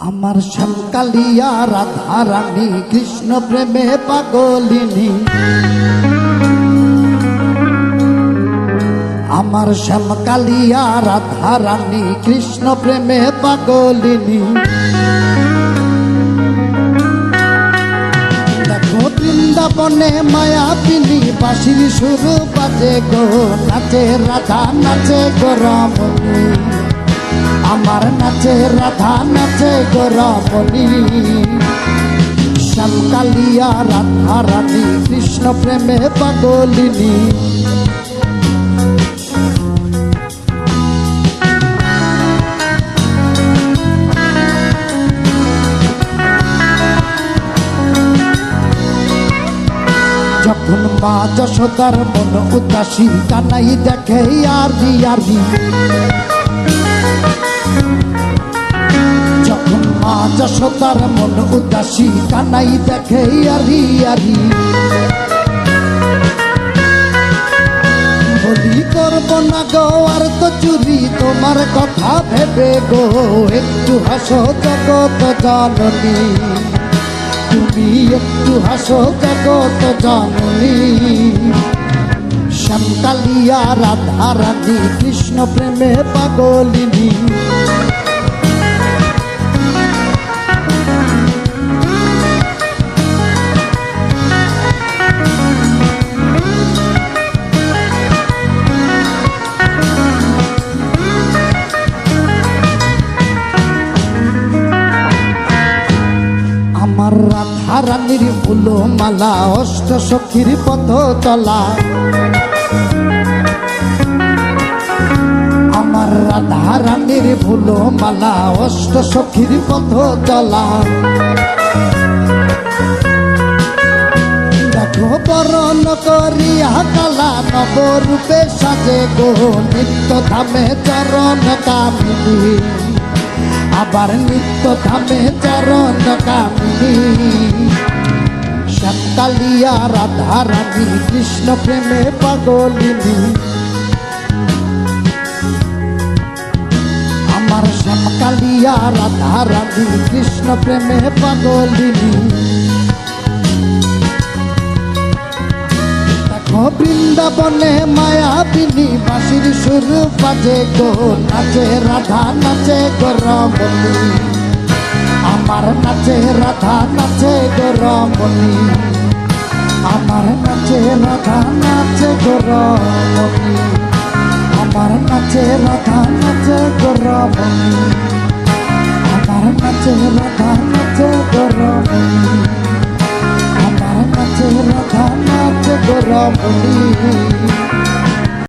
আমার শ্যামকালিয়া রাধা রানী কৃষ্ণ প্রেমে পাগলিনী। আমার শ্যামকালিয়া রাধা রানী কৃষ্ণ প্রেমে পাগলিনী। দেখো বৃন্দাবনে মায়াবিনী বাঁশির সুর বাজে গো, নাচে রাধা, নাচে গো রমণী আমার নাচে, রাধা নাচে গো রমণী শ্যামকালিয়া রাধা রানী কৃষ্ণ প্রেমে পাগলিনী। যখন মা যশোদার মন উদাসী, কানাই দেখে আর আরি আরি যখন মা যশোদার মন উদাসী, কানাই দেখে আরি আরি। বলি করব না গো, আর তো চুরি তোমার কথা ভেবে গো। একটু হাসো জগত জাননী। তুমি একটু হাসো জগত জাননী। শ্যামকালিয়া রাধা রানী কৃষ্ণ প্রেমে পাগলিনী। আমার রাধা রানীর ফুলো মালা অষ্ট সখীর পথ চলা আমার রাধা রানীর ফুলো মালা অষ্ট সখীর পথ চলা দেখো বরণ করিয়া কালা, নবরূপে সাজে গো, নিত্য ধামে চরণ কামিনী। আবার নিত্য ধামে চরণ কামিনী। শ্যামকালিয়া রাধা রানী কৃষ্ণ প্রেমে পাগলিনী। আমার শ্যামকালিয়া রাধা রানী কৃষ্ণ প্রেমে পাগলিনী। দেখো বৃন্দাবনে মায়াবিনী বাঁশির সুর বাজে গো, নাচে, রাধা নাচে গো রমণী। আমার নাচে, রাধা নাচে গো রমণী আমার নাচে, রাধা নাচে গো আমার নাচে, রাধা নাচে গো আমার নাচে, রাধা নাচে গো আমার নাচে, রাধা নাচে গো